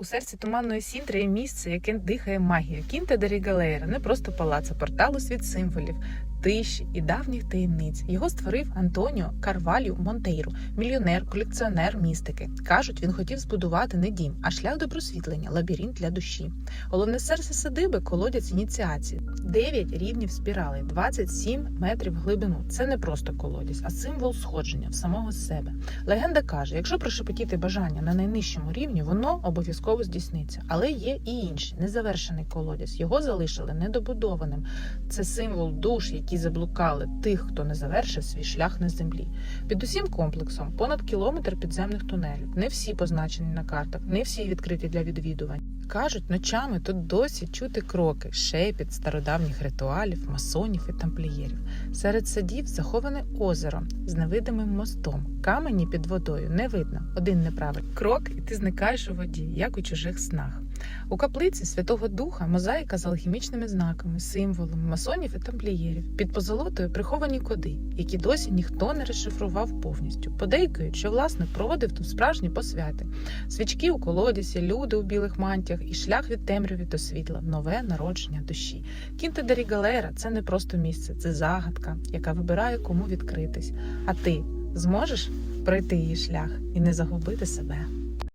У серці туманної Сінтри є місце, яке дихає магія. Кінте де Рігалейра не просто палац, а портал у світ символів, тиші і давніх таємниць. Його створив Антоніо Карвалю Монтейру, мільйонер, колекціонер містики. Кажуть, він хотів збудувати не дім, а шлях до просвітлення, лабіринт для душі. Головне серце садиби колодязь ініціації. 9 рівнів спіралей, 27 метрів глибину. Це не просто колодязь, а символ сходження в самого себе. Легенда каже: якщо прошепотіти бажання на найнижчому рівні, воно обов'язково здійсниться. Але є і інший незавершений колодязь. Його залишили недобудованим. Це символ душ, заблукали тих, хто не завершив свій шлях на землі. Під усім комплексом понад кілометр підземних тунелів. Не всі позначені на картах, не всі відкриті для відвідувань. Кажуть, ночами тут досі чути кроки, шепіт стародавніх ритуалів, масонів і тамплієрів. Серед садів заховане озеро з невидимим мостом. Камені під водою не видно. Один неправильний крок, і ти зникаєш у воді, як у чужих снах. У каплиці Святого Духа мозаїка з алхімічними знаками, символами масонів і тамплієрів. Під позолотою приховані коди, які досі ніхто не розшифрував повністю. Подейкують, що власник проводив тут справжні посвяти. Свічки у колодязі, люди у білих мантіях і шлях від темряви до світла, нове народження душі. Кінте де Рігалера це не просто місце, це загадка, яка вибирає, кому відкритись. А ти зможеш пройти її шлях і не загубити себе.